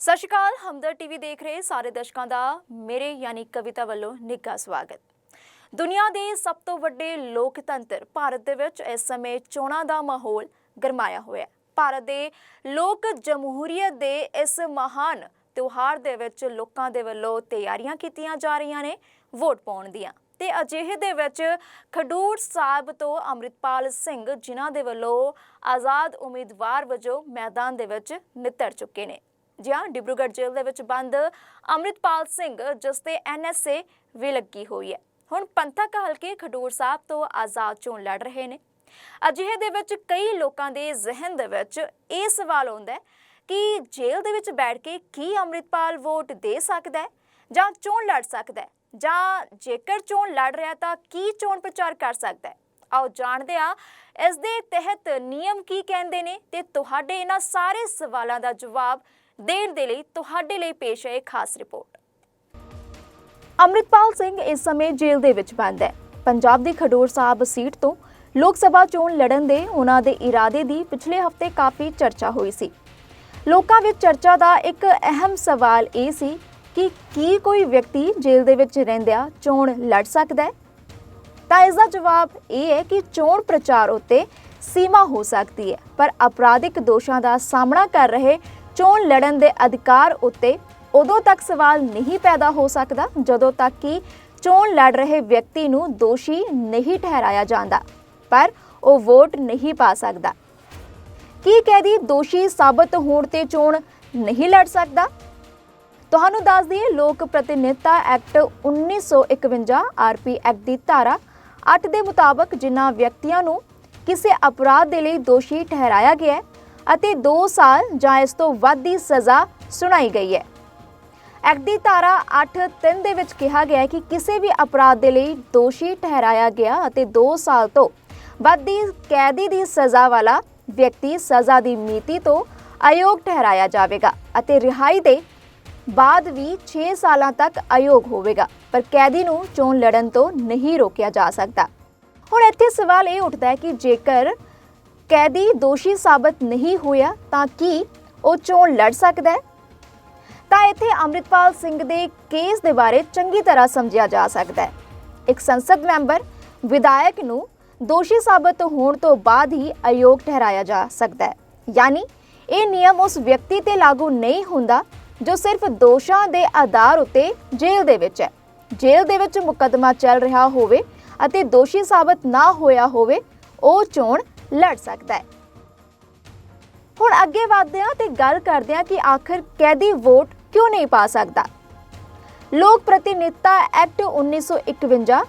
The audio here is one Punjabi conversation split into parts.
ਸਤਿ ਸ਼੍ਰੀ ਅਕਾਲ, ਹਮਦਰ ਟੀਵੀ ਦੇਖ ਰਹੇ ਸਾਰੇ ਦਰਸ਼ਕਾਂ ਦਾ ਮੇਰੇ ਯਾਨੀ ਕਵਿਤਾ ਵੱਲੋਂ ਨਿੱਘਾ ਸਵਾਗਤ। ਦੁਨੀਆ ਦੇ ਸਭ ਤੋਂ ਵੱਡੇ ਲੋਕਤੰਤਰ ਭਾਰਤ ਦੇ ਵਿੱਚ ਇਸ ਸਮੇਂ ਚੋਣਾਂ ਦਾ ਮਾਹੌਲ ਗਰਮਾਇਆ ਹੋਇਆ ਹੈ। ਭਾਰਤ ਦੇ ਲੋਕ ਜਮਹੂਰੀਅਤ ਦੇ ਇਸ ਮਹਾਨ ਤਿਉਹਾਰ ਦੇ ਵਿੱਚ ਲੋਕਾਂ ਦੇ ਵੱਲੋਂ ਤਿਆਰੀਆਂ ਕੀਤੀਆਂ ਜਾ ਰਹੀਆਂ ਨੇ ਵੋਟ ਪਾਉਣ ਦੀਆਂ। ਤੇ ਅਜਿਹੇ ਦੇ ਵਿੱਚ ਖਡੂਰ ਸਾਹਿਬ ਤੋਂ ਅੰਮ੍ਰਿਤਪਾਲ ਸਿੰਘ ਜਿਨ੍ਹਾਂ ਦੇ ਵੱਲੋਂ ਆਜ਼ਾਦ ਉਮੀਦਵਾਰ ਵਜੋਂ ਮੈਦਾਨ ਦੇ ਵਿੱਚ ਨਿੱਤਰ ਚੁੱਕੇ ਨੇ। ਜੀ ਹਾਂ ਡਿਬਰੂਗੜ੍ਹ ਜੇਲ੍ਹ ਦੇ ਵਿੱਚ ਬੰਦ, ਅੰਮ੍ਰਿਤਪਾਲ ਸਿੰਘ, ਜਿਸ ਤੇ ਐਨਐਸਏ ਵੀ ਲੱਗੀ ਹੋਈ ਹੈ। ਹੁਣ ਪੰਥਕ ਹਲਕੇ ਖਡੂਰ ਸਾਹਿਬ ਤੋਂ ਆਜ਼ਾਦ ਚੋਣ ਲੜ ਰਹੇ ਨੇ। ਅਜਿਹੇ ਦੇ ਵਿੱਚ ਕਈ ਲੋਕਾਂ ਦੇ ਜ਼ਿਹਨ ਦੇ ਵਿੱਚ ਇਹ ਸਵਾਲ ਆਉਂਦਾ ਹੈ ਕਿ ਜੇਲ੍ਹ ਦੇ ਵਿੱਚ ਬੈਠ ਕੇ ਕੀ ਅੰਮ੍ਰਿਤਪਾਲ ਵੋਟ ਦੇ ਸਕਦਾ ਹੈ ਜਾਂ ਚੋਣ ਲੜ ਸਕਦਾ ਹੈ? ਜਾਂ ਜੇਕਰ ਚੋਣ ਲੜ ਰਿਹਾ ਤਾਂ ਕੀ ਚੋਣ ਪ੍ਰਚਾਰ ਕਰ ਸਕਦਾ ਹੈ? ਆਓ ਜਾਣਦੇ ਹਾਂ, ਇਸ ਦੇ ਤਹਿਤ ਨਿਯਮ ਕੀ ਕਹਿੰਦੇ ਨੇ ਤੇ ਤੁਹਾਡੇ ਇਹਨਾਂ ਸਾਰੇ ਸਵਾਲਾਂ ਦਾ ਜਵਾਬ ਦੇਣ ਦੇ ਲਈ ਤੁਹਾਡੇ ਲਈ ਪੇਸ਼ ਹੈ ਖਾਸ ਰਿਪੋਰਟ। ਅੰਮ੍ਰਿਤਪਾਲ ਸਿੰਘ ਇਸ ਸਮੇਂ ਜੇਲ੍ਹ ਦੇ ਵਿੱਚ ਬੰਦ ਹੈ। ਪੰਜਾਬ ਦੀ ਖਡੂਰ ਸਾਹਿਬ ਸੀਟ ਤੋਂ ਲੋਕ ਸਭਾ ਚੋਣ ਲੜਨ ਦੇ ਉਹਨਾਂ ਦੇ ਇਰਾਦੇ ਦੀ ਪਿਛਲੇ ਹਫ਼ਤੇ ਕਾਫੀ ਚਰਚਾ ਹੋਈ ਸੀ। ਲੋਕਾਂ ਵਿੱਚ ਚਰਚਾ ਦਾ ਇੱਕ ਅਹਿਮ ਸਵਾਲ ਇਹ ਸੀ ਕਿ ਕੀ ਕੋਈ ਵਿਅਕਤੀ ਜੇਲ੍ਹ ਦੇ ਵਿੱਚ ਰਹਿੰਦਿਆਂ ਚੋਣ ਲੜ ਸਕਦਾ ਹੈ? ਤਾਂ ਇਸ ਦਾ ਜਵਾਬ ਇਹ ਹੈ ਕਿ ਚੋਣ ਪ੍ਰਚਾਰ ਉੱਤੇ ਸੀਮਾ ਹੋ ਸਕਦੀ ਹੈ, ਪਰ ਅਪਰਾਧਿਕ ਦੋਸ਼ਾਂ ਦਾ ਸਾਹਮਣਾ ਕਰ ਰਹੇ ਚੋਣ ਲੜਨ ਦੇ ਅਧਿਕਾਰ ਉੱਤੇ ਉਦੋਂ ਤੱਕ ਸਵਾਲ ਨਹੀਂ ਪੈਦਾ ਹੋ ਸਕਦਾ ਜਦੋਂ ਤੱਕ ਕਿ ਚੋਣ ਲੜ ਰਹੇ ਵਿਅਕਤੀ ਨੂੰ ਦੋਸ਼ੀ ਨਹੀਂ ਠਹਿਰਾਇਆ ਜਾਂਦਾ, ਪਰ ਉਹ ਵੋਟ ਨਹੀਂ ਪਾ ਸਕਦਾ। ਕੀ ਕੈਦੀ ਦੋਸ਼ੀ ਸਾਬਤ ਹੋਣ ਤੇ ਚੋਣ ਨਹੀਂ ਲੜ ਸਕਦਾ? ਤੁਹਾਨੂੰ ਦੱਸ ਦਈਏ, ਲੋਕ ਪ੍ਰਤੀਨਿਧਤਾ ਐਕਟ 1951 ਆਰਪੀ ਐਕਟ ਦੀ ਧਾਰਾ 8 ਦੇ ਮੁਤਾਬਕ ਜਿਨ੍ਹਾਂ ਵਿਅਕਤੀਆਂ ਨੂੰ ਕਿਸੇ ਅਪਰਾਧ ਦੇ ਲਈ ਦੋਸ਼ੀ ਠਹਿਰਾਇਆ ਗਿਆ ਹੈ ਅਤੇ 2 ਸਾਲ ਜਾਂ ਇਸ ਤੋਂ ਵੱਧ ਦੀ ਸਜ਼ਾ ਸੁਣਾਈ ਗਈ ਹੈ। ਐਕਟ ਦੀ ਧਾਰਾ 8.3 ਦੇ ਵਿੱਚ ਕਿਹਾ ਗਿਆ ਹੈ ਕਿ ਕਿਸੇ ਵੀ ਅਪਰਾਧ ਦੇ ਲਈ ਦੋਸ਼ੀ ਠਹਿਰਾਇਆ ਗਿਆ ਅਤੇ 2 ਸਾਲ ਤੋਂ ਵੱਧ ਦੀ ਕੈਦੀ ਦੀ ਸਜ਼ਾ ਵਾਲਾ ਵਿਅਕਤੀ ਸਜ਼ਾ ਦੀ ਮਿਤੀ ਤੋਂ ਅਯੋਗ ਠਹਿਰਾਇਆ ਜਾਵੇਗਾ ਅਤੇ ਰਿਹਾਈ ਦੇ ਬਾਅਦ ਵੀ 6 ਸਾਲਾਂ ਤੱਕ ਅਯੋਗ ਹੋਵੇਗਾ, ਪਰ ਕੈਦੀ ਨੂੰ ਚੋਣ ਲੜਨ ਤੋਂ ਨਹੀਂ ਰੋਕਿਆ ਜਾ ਸਕਦਾ। ਹੁਣ ਇੱਥੇ ਸਵਾਲ ਇਹ ਉੱਠਦਾ ਹੈ ਕਿ ਜੇਕਰ ਕੈਦੀ ਦੋਸ਼ੀ ਸਾਬਤ ਨਹੀਂ ਹੋਇਆ ਤਾਂ ਕੀ ਉਹ ਚੋਣ ਲੜ ਸਕਦਾ ਹੈ? ਤਾਂ ਇੱਥੇ ਅੰਮ੍ਰਿਤਪਾਲ ਸਿੰਘ ਦੇ ਕੇਸ ਦੇ ਬਾਰੇ ਚੰਗੀ ਤਰ੍ਹਾਂ ਸਮਝਿਆ ਜਾ ਸਕਦਾ ਹੈ। ਇੱਕ ਸੰਸਦ ਮੈਂਬਰ, ਵਿਧਾਇਕ ਨੂੰ ਦੋਸ਼ੀ ਸਾਬਤ ਹੋਣ ਤੋਂ ਬਾਅਦ ਹੀ ਅਯੋਗ ਠਹਿਰਾਇਆ ਜਾ ਸਕਦਾ ਹੈ। ਯਾਨੀ ਇਹ ਨਿਯਮ ਉਸ ਵਿਅਕਤੀ ਤੇ ਲਾਗੂ ਨਹੀਂ ਹੁੰਦਾ ਜੋ ਸਿਰਫ ਦੋਸ਼ਾਂ ਦੇ ਆਧਾਰ ਉੱਤੇ ਜੇਲ੍ਹ ਦੇ ਵਿੱਚ ਹੈ। ਜੇਲ੍ਹ ਦੇ ਵਿੱਚ ਮੁਕੱਦਮਾ ਚੱਲ ਰਿਹਾ ਹੋਵੇ ਅਤੇ ਦੋਸ਼ੀ ਸਾਬਤ ਨਾ ਹੋਇਆ ਹੋਵੇ, ਉਹ ਚੋਣ ਲੜ ਸਕਦਾ ਹੈ। ਹੁਣ ਅੱਗੇ ਵਧਦੇ ਹਾਂ ਤੇ ਗੱਲ ਕਰਦੇ ਹਾਂ ਕਿ ਆਖਰ ਕੈਦੀ ਵੋਟ ਕਿਉਂ ਨਹੀਂ ਪਾ ਸਕਦਾ। ਲੋਕ ਪ੍ਰਤੀਨਿਧਤਾ ਐਕਟ 1951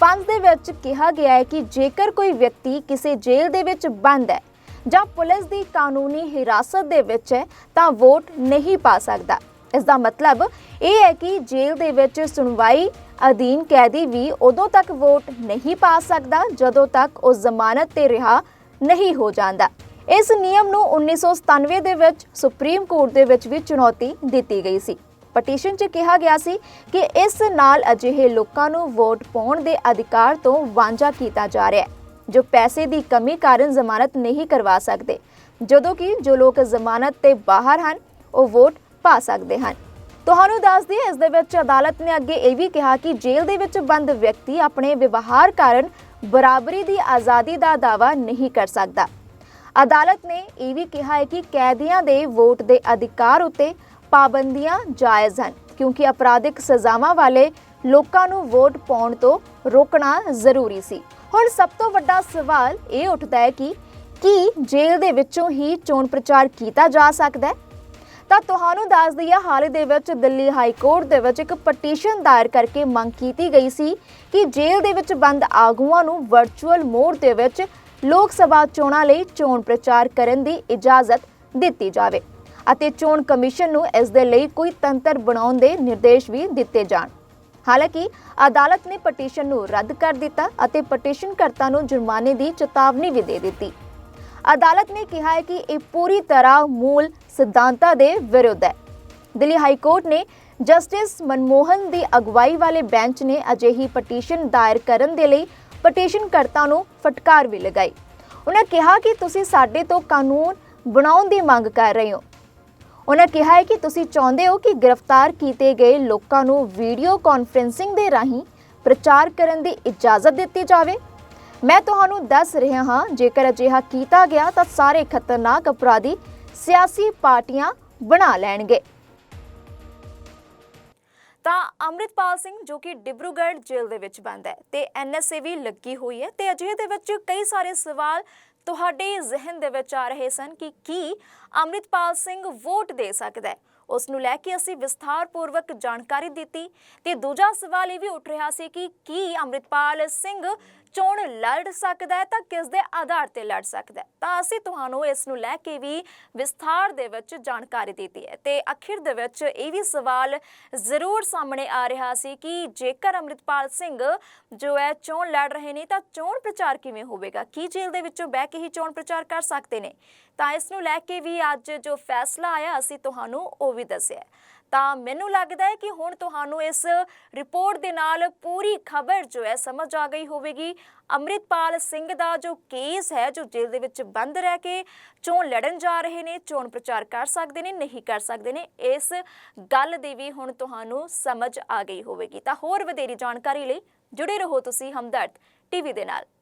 ਪੰਜ ਦੇ ਵਿੱਚ ਕਿਹਾ ਗਿਆ ਹੈ ਕਿ ਜੇਕਰ ਕੋਈ ਵਿਅਕਤੀ ਕਿਸੇ ਜੇਲ੍ਹ ਦੇ ਵਿੱਚ ਬੰਦ ਹੈ ਜਾਂ ਪੁਲਿਸ ਦੀ ਕਾਨੂੰਨੀ ਹਿਰਾਸਤ ਦੇ ਵਿੱਚ ਹੈ ਤਾਂ ਵੋਟ ਨਹੀਂ ਪਾ ਸਕਦਾ। ਇਸ ਦਾ ਮਤਲਬ ਇਹ ਹੈ ਕਿ ਜੇਲ੍ਹ ਦੇ ਵਿੱਚ ਸੁਣਵਾਈ ਅਧੀਨ ਕੈਦੀ ਵੀ ਉਦੋਂ ਤੱਕ ਵੋਟ ਨਹੀਂ ਪਾ ਸਕਦਾ ਜਦੋਂ ਤੱਕ ਉਹ ਜ਼ਮਾਨਤ ਤੇ ਰਿਹਾ ਨਹੀਂ ਹੋ ਜਾਂਦਾ। ਇਸ ਨਿਯਮ ਨੂੰ 1997 ਦੇ ਵਿੱਚ ਸੁਪਰੀਮ ਕੋਰਟ ਦੇ ਵਿੱਚ ਵੀ ਚੁਣੌਤੀ ਦਿੱਤੀ ਗਈ ਸੀ। ਪਟੀਸ਼ਨ 'ਚ ਕਿਹਾ ਗਿਆ ਸੀ ਕਿ ਇਸ ਨਾਲ ਅਜਿਹੇ ਲੋਕਾਂ ਨੂੰ ਵੋਟ ਪਾਉਣ ਦੇ ਅਧਿਕਾਰ ਤੋਂ ਵਾਂਝਾ ਕੀਤਾ ਜਾ ਰਿਹਾ ਹੈ, ਜੋ ਪੈਸੇ ਦੀ ਕਮੀ ਕਾਰਨ ਜ਼ਮਾਨਤ ਨਹੀਂ ਕਰਵਾ ਸਕਦੇ। ਜਦੋਂ ਕਿ ਜੋ ਲੋਕ ਜ਼ਮਾਨਤ ਤੇ ਬਾਹਰ ਹਨ, ਉਹ ਵੋਟ ਪਾ ਸਕਦੇ ਹਨ। ਤੁਹਾਨੂੰ ਦੱਸ ਦਈਏ, ਇਸ ਦੇ ਵਿੱਚ ਅਦਾਲਤ ਨੇ ਅੱਗੇ ਇਹ ਵੀ ਕਿਹਾ ਕਿ ਜੇਲ੍ਹ ਦੇ ਵਿੱਚ ਬੰਦ ਵਿਅਕਤੀ ਆਪਣੇ ਵਿਵਹਾਰ ਕਾਰਨ ਬਰਾਬਰੀ ਦੀ ਆਜ਼ਾਦੀ ਦਾ ਦਾਅਵਾ ਨਹੀਂ ਕਰ ਸਕਦਾ। ਅਦਾਲਤ ਨੇ ਇਹ ਵੀ ਕਿਹਾ ਹੈ ਕਿ ਕੈਦੀਆਂ ਦੇ ਵੋਟ ਦੇ ਅਧਿਕਾਰ ਉੱਤੇ ਪਾਬੰਦੀਆਂ ਜਾਇਜ਼ ਹਨ, ਕਿਉਂਕਿ ਅਪਰਾਧਿਕ ਸਜ਼ਾਵਾਂ ਵਾਲੇ ਲੋਕਾਂ ਨੂੰ ਵੋਟ ਪਾਉਣ ਤੋਂ ਰੋਕਣਾ ਜ਼ਰੂਰੀ ਸੀ। ਹੁਣ ਸਭ ਤੋਂ ਵੱਡਾ ਸਵਾਲ ਇਹ ਉੱਠਦਾ ਹੈ ਕਿ ਕੀ ਜੇਲ੍ਹ ਦੇ ਵਿੱਚੋਂ ਹੀ ਚੋਣ ਪ੍ਰਚਾਰ ਕੀਤਾ ਜਾ ਸਕਦਾ ਹੈ? ਤਾਂ ਤੁਹਾਨੂੰ ਦੱਸ ਦਈਏ, ਹਾਲ ਹੀ ਦੇ ਵਿੱਚ ਦਿੱਲੀ ਹਾਈ ਕੋਰਟ ਦੇ ਵਿੱਚ ਇੱਕ ਪਟੀਸ਼ਨ ਦਾਇਰ ਕਰਕੇ ਮੰਗ ਕੀਤੀ ਗਈ ਸੀ ਕਿ ਜੇਲ੍ਹ ਦੇ ਵਿੱਚ ਬੰਦ ਆਗੂਆਂ ਨੂੰ ਵਰਚੁਅਲ ਮੋਡ ਦੇ ਵਿੱਚ ਲੋਕ ਸਭਾ ਚੋਣਾਂ ਲਈ ਚੋਣ ਪ੍ਰਚਾਰ ਕਰਨ ਦੀ ਇਜਾਜ਼ਤ ਦਿੱਤੀ ਜਾਵੇ ਅਤੇ ਚੋਣ ਕਮਿਸ਼ਨ ਨੂੰ ਇਸ ਦੇ ਲਈ ਕੋਈ ਤੰਤਰ ਬਣਾਉਣ ਦੇ ਨਿਰਦੇਸ਼ ਵੀ ਦਿੱਤੇ ਜਾਣ। ਹਾਲਾਂਕਿ, ਅਦਾਲਤ ਨੇ ਪਟੀਸ਼ਨ ਨੂੰ ਰੱਦ ਕਰ ਦਿੱਤਾ ਅਤੇ ਪਟੀਸ਼ਨ ਕਰਤਾ ਨੂੰ ਜੁਰਮਾਨੇ ਦੀ ਚੇਤਾਵਨੀ ਵੀ ਦੇ ਦਿੱਤੀ। ਅਦਾਲਤ ਨੇ ਕਿਹਾ ਹੈ ਕਿ ਇਹ ਪੂਰੀ ਤਰ੍ਹਾਂ ਮੂਲ ਸਿਧਾਂਤਾਂ ਦੇ ਵਿਰੁੱਧ ਹੈ। ਦਿੱਲੀ ਹਾਈ ਕੋਰਟ ਨੇ ਜਸਟਿਸ ਮਨਮੋਹਨ ਦੀ ਅਗਵਾਈ ਵਾਲੇ ਬੈਂਚ ਨੇ ਅਜਿਹੀ ਪਟੀਸ਼ਨ ਦਾਇਰ ਕਰਨ ਦੇ ਲਈ ਪਟੀਸ਼ਨਕਰਤਾ ਨੂੰ ਫਟਕਾਰ ਵੀ ਲਗਾਈ। ਉਹਨਾਂ ਕਿਹਾ ਕਿ ਤੁਸੀਂ ਸਾਡੇ ਤੋਂ ਕਾਨੂੰਨ ਬਣਾਉਣ ਦੀ ਮੰਗ ਕਰ ਰਹੇ ਹੋ। ਉਹਨਾਂ ਕਿਹਾ ਹੈ ਕਿ ਤੁਸੀਂ ਚਾਹੁੰਦੇ ਹੋ ਕਿ ਗ੍ਰਿਫਤਾਰ ਕੀਤੇ ਗਏ ਲੋਕਾਂ ਨੂੰ ਵੀਡੀਓ ਕਾਨਫਰੈਂਸਿੰਗ ਦੇ ਰਾਹੀਂ ਪ੍ਰਚਾਰ ਕਰਨ ਦੀ ਇਜਾਜ਼ਤ ਦਿੱਤੀ ਜਾਵੇ। ਮੈਂ ਤੁਹਾਨੂੰ ਦੱਸ ਰਿਹਾ ਹਾਂ, ਜੇਕਰ ਅਜਿਹਾ ਕੀਤਾ ਗਿਆ ਤਾਂ ਸਾਰੇ ਖਤਰਨਾਕ ਅਪਰਾਧੀ ਸਿਆਸੀ ਪਾਰਟੀਆਂ ਬਣਾ ਲੈਣਗੇ। ਤਾਂ ਅੰਮ੍ਰਿਤਪਾਲ ਸਿੰਘ, ਜੋ ਕਿ ਡਿਬਰੂਗੜ੍ਹ ਜੇਲ੍ਹ ਦੇ ਵਿੱਚ ਬੰਦ ਹੈ, ਤੇ ਐਨਐਸਏ ਵੀ ਲੱਗੀ ਹੋਈ ਹੈ, ਤੇ ਅਜਿਹੇ ਦੇ ਵਿੱਚ ਕਈ ਸਾਰੇ ਸਵਾਲ ਤੁਹਾਡੇ ਜ਼ਿਹਨ ਦੇ ਵਿੱਚ ਆ ਰਹੇ ਸਨ ਕਿ ਕੀ ਅੰਮ੍ਰਿਤਪਾਲ ਸਿੰਘ ਵੋਟ ਦੇ ਸਕਦਾ ਹੈ। ਉਸ ਨੂੰ ਲੈ ਕੇ ਅਸੀਂ ਵਿਸਥਾਰਪੂਰਵਕ ਜਾਣਕਾਰੀ ਦਿੱਤੀ, ਤੇ ਦੂਜਾ ਸਵਾਲ ਇਹ ਵੀ ਉੱਠ ਰਿਹਾ ਸੀ ਕਿ ਕੀ ਅੰਮ੍ਰਿਤਪਾਲ ਸਿੰਘ ਚੋਣ ਲੜ ਸਕਦਾ ਹੈ ਤਾਂ ਕਿਸ ਦੇ ਆਧਾਰ ਤੇ ਲੜ ਸਕਦਾ ਹੈ? ਤਾਂ ਅਸੀਂ ਤੁਹਾਨੂੰ ਇਸ ਨੂੰ ਲੈ ਕੇ ਵੀ ਵਿਸਥਾਰ ਦੇ ਵਿੱਚ ਜਾਣਕਾਰੀ ਦਿੱਤੀ ਹੈ ਤੇ ਅਖੀਰ ਦੇ ਵਿੱਚ ਇਹ ਵੀ ਸਵਾਲ ਜ਼ਰੂਰ ਸਾਹਮਣੇ ਆ ਰਿਹਾ ਸੀ ਕਿ ਜੇਕਰ ਅੰਮ੍ਰਿਤਪਾਲ ਸਿੰਘ ਜੋ ਹੈ ਚੋਣ ਲੜ ਰਹੇ ਨੇ ਤਾਂ ਚੋਣ ਪ੍ਰਚਾਰ ਕਿਵੇਂ ਹੋਵੇਗਾ? ਕੀ ਜੇਲ੍ਹ ਦੇ ਵਿੱਚੋਂ ਬਹਿ ਕੇ ਹੀ ਚੋਣ ਪ੍ਰਚਾਰ ਕਰ ਸਕਦੇ ਨੇ? ਤਾਂ ਇਸ ਨੂੰ ਲੈ ਕੇ ਵੀ ਅੱਜ ਜੋ ਫੈਸਲਾ ਆਇਆ, ਅਸੀਂ ਤੁਹਾਨੂੰ ਉਹ ਵੀ ਦੱਸਿਆ ਤਾਂ ਮੈਨੂੰ ਲੱਗਦਾ ਹੈ ਕਿ ਹੁਣ ਤੁਹਾਨੂੰ ਇਸ ਰਿਪੋਰਟ ਦੇ ਨਾਲ ਪੂਰੀ ਖਬਰ ਜੋ ਹੈ ਸਮਝ ਆ ਗਈ ਹੋਵੇਗੀ। ਅੰਮ੍ਰਿਤਪਾਲ ਸਿੰਘ ਦਾ ਜੋ ਕੇਸ ਹੈ, ਜੋ ਜੇਲ੍ਹ ਦੇ ਵਿੱਚ ਬੰਦ ਰਹਿ ਕੇ ਚੋਣ ਲੜਨ ਜਾ ਰਹੇ ਨੇ, ਚੋਣ ਪ੍ਰਚਾਰ ਕਰ ਸਕਦੇ ਨੇ, ਨਹੀਂ ਕਰ ਸਕਦੇ ਨੇ, ਇਸ ਗੱਲ ਦੀ ਵੀ ਹੁਣ ਤੁਹਾਨੂੰ ਸਮਝ ਆ ਗਈ ਹੋਵੇਗੀ। ਤਾਂ ਹੋਰ ਵਧੇਰੀ ਜਾਣਕਾਰੀ ਲਈ ਜੁੜੇ ਰਹੋ ਤੁਸੀਂ ਹਮਦਰਦ ਟੀਵੀ ਦੇ ਨਾਲ।